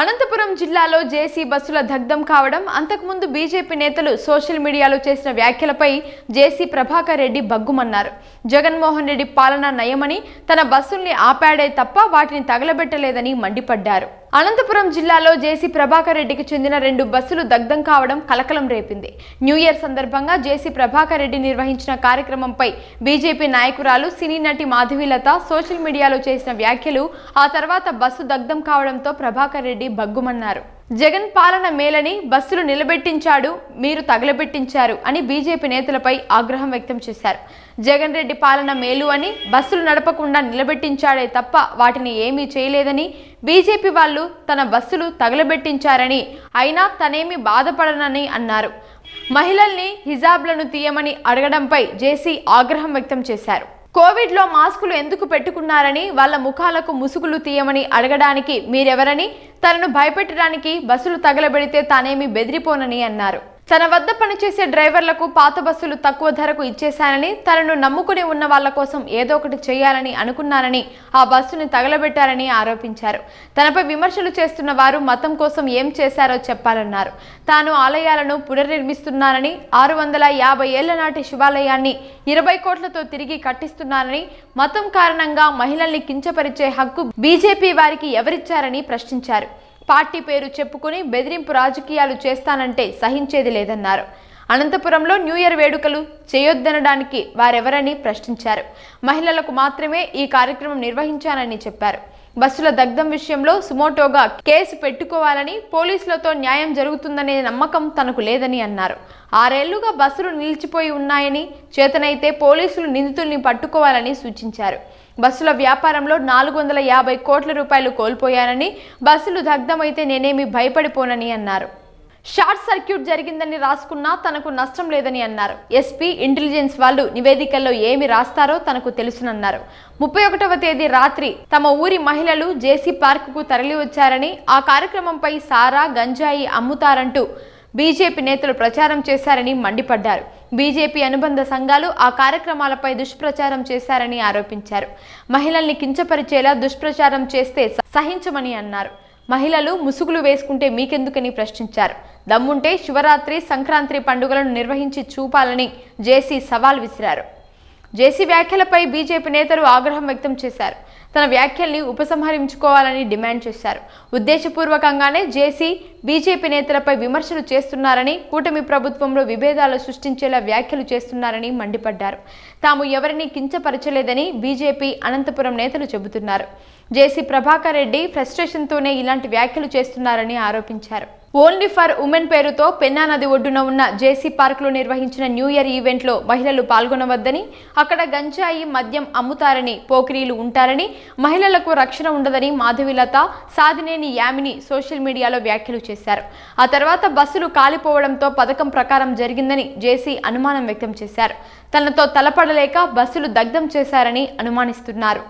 అనంతపురం జిల్లాలో జేసీ బస్సుల దగ్ధం కావడం అంతకుముందు బీజేపీ నేతలు సోషల్ మీడియాలో చేసిన వ్యాఖ్యలపై జేసీ ప్రభాకర్ రెడ్డి బగ్గుమన్నారు. జగన్మోహన్ రెడ్డి పాలన నయమని తన బస్సుల్ని ఆపాడే తప్ప వాటిని తగలబెట్టలేదని మండిపడ్డారు. అనంతపురం జిల్లాలో జేసీ ప్రభాకర్ రెడ్డికి చెందిన రెండు బస్సులు దగ్ధం కావడం కలకలం రేపింది. న్యూ ఇయర్ సందర్భంగా జేసీ ప్రభాకర్ రెడ్డి నిర్వహించిన కార్యక్రమంపై బీజేపీ నాయకురాలు సినీ నటి మాధవీలత సోషల్ మీడియాలో చేసిన వ్యాఖ్యలు ఆ తర్వాత బస్సు దగ్ధం కావడంతో ప్రభాకర్ రెడ్డి భగ్గుమన్నారు. జగన్ పాలన మేలని బస్సులు నిలబెట్టించాడు మీరు తగలబెట్టించారు అని బీజేపీ నేతలపై ఆగ్రహం వ్యక్తం చేశారు. జగన్ రెడ్డి పాలన మేలు అని బస్సులు నడపకుండా నిలబెట్టించాడే తప్ప వాటిని ఏమీ చేయలేదని బీజేపీ వాళ్ళు తన బస్సులు తగలబెట్టించారని అయినా తనేమి బాధపడనని అన్నారు. మహిళల్ని హిజాబ్లను తీయమని అడగడంపై జేసీ ఆగ్రహం వ్యక్తం చేశారు. కోవిడ్లో మాస్కులు ఎందుకు పెట్టుకున్నారని వాళ్ళ ముఖాలకు ముసుగులు తీయమని అడగడానికి మీరెవరని తనను భయపెట్టడానికి బస్సులు తగలబెడితే తానేమి బెదిరిపోనని అన్నారు. తన వద్ద పనిచేసే డ్రైవర్లకు పాత బస్సులు తక్కువ ధరకు ఇచ్చేశానని తనను నమ్ముకుని ఉన్న వాళ్ళ కోసం ఏదో ఒకటి చేయాలని అనుకున్నానని ఆ బస్సుని తగలబెట్టారని ఆరోపించారు. తనపై విమర్శలు చేస్తున్న వారు మతం కోసం ఏం చేశారో చెప్పాలన్నారు. తాను ఆలయాలను పునర్నిర్మిస్తున్నానని ఆరు వందల యాభై ఏళ్ళ నాటి శివాలయాన్ని ఇరవై కోట్లతో తిరిగి కట్టిస్తున్నానని మతం కారణంగా మహిళల్ని కించపరిచే హక్కు బీజేపీ వారికి ఎవరిచ్చారని ప్రశ్నించారు. పార్టీ పేరు చెప్పుకుని బెదిరింపు రాజకీయాలు చేస్తానంటే సహించేది లేదన్నారు. అనంతపురంలో న్యూ ఇయర్ వేడుకలు చేయొద్దనడానికి వారెవరని ప్రశ్నించారు. మహిళలకు మాత్రమే ఈ కార్యక్రమం నిర్వహించానని చెప్పారు. బస్సుల దగ్ధం విషయంలో సుమోటోగా కేసు పెట్టుకోవాలని పోలీసులతో న్యాయం జరుగుతుందనే నమ్మకం తనకు లేదని అన్నారు. ఆరేళ్ళుగా బస్సులు నిలిచిపోయి ఉన్నాయని చేతనైతే పోలీసులు నిందితుల్ని పట్టుకోవాలని సూచించారు. బస్సుల వ్యాపారంలో నాలుగు వందల యాభై కోట్ల రూపాయలు కోల్పోయానని బస్సులు దగ్ధమైతే నేనేమి భయపడిపోనని అన్నారు. షార్ట్ సర్క్యూట్ జరిగిందని రాసుకున్నా తనకు నష్టం లేదని అన్నారు. ఎస్పీ ఇంటెలిజెన్స్ వాళ్ళు నివేదికల్లో ఏమి రాస్తారో తనకు తెలుసునన్నారు. ముప్పై ఒకటవ తేదీ రాత్రి తమ ఊరి మహిళలు జేసీ పార్కుకు తరలివచ్చారని ఆ కార్యక్రమంపై సారా గంజాయి అమ్ముతారంటూ బీజేపీ నేతలు ప్రచారం చేశారని మండిపడ్డారు. బీజేపీ అనుబంధ సంఘాలు ఆ కార్యక్రమాలపై దుష్ప్రచారం చేశారని ఆరోపించారు. మహిళల్ని కించపరిచేలా దుష్ప్రచారం చేస్తే సహించమని అన్నారు. మహిళలు ముసుగులు వేసుకుంటే మీకెందుకని ప్రశ్నించారు. దమ్ముంటే శివరాత్రి సంక్రాంతి పండుగలను నిర్వహించి చూపాలని జేసీ సవాల్ విసిరారు. జేసీ వ్యాఖ్యలపై బీజేపీ నేతలు ఆగ్రహం వ్యక్తం చేశారు. తన వ్యాఖ్యల్ని ఉపసంహరించుకోవాలని డిమాండ్ చేశారు. ఉద్దేశపూర్వకంగానే జేసీ బీజేపీ నేతలపై విమర్శలు చేస్తున్నారని కూటమి ప్రభుత్వంలో విభేదాలు సృష్టించేలా వ్యాఖ్యలు చేస్తున్నారని మండిపడ్డారు. తాము ఎవరిని కించపరచలేదని బీజేపీ అనంతపురం నేతలు చెబుతున్నారు. జేసీ ప్రభాకర్ రెడ్డి ఫ్రస్ట్రేషన్తోనే ఇలాంటి వ్యాఖ్యలు చేస్తున్నారని ఆరోపించారు. ఓన్లీ ఫర్ ఉమెన్ పేరుతో పెన్నా నది ఒడ్డున ఉన్న జేసీ పార్క్లో నిర్వహించిన న్యూ ఇయర్ ఈవెంట్లో మహిళలు పాల్గొనవద్దని అక్కడ గంజాయి మద్యం అమ్ముతారని పోకిరీలు ఉంటారని మహిళలకు రక్షణ ఉండదని మాధవిలత సాధినేని యామిని సోషల్ మీడియాలో వ్యాఖ్యలు చేశారు. ఆ తర్వాత బస్సులు కాలిపోవడంతో పథకం ప్రకారం జరిగిందని జేసీ అనుమానం వ్యక్తం చేశారు. తనతో తలపడలేక బస్సులు దగ్ధం చేశారని అనుమానిస్తున్నారు.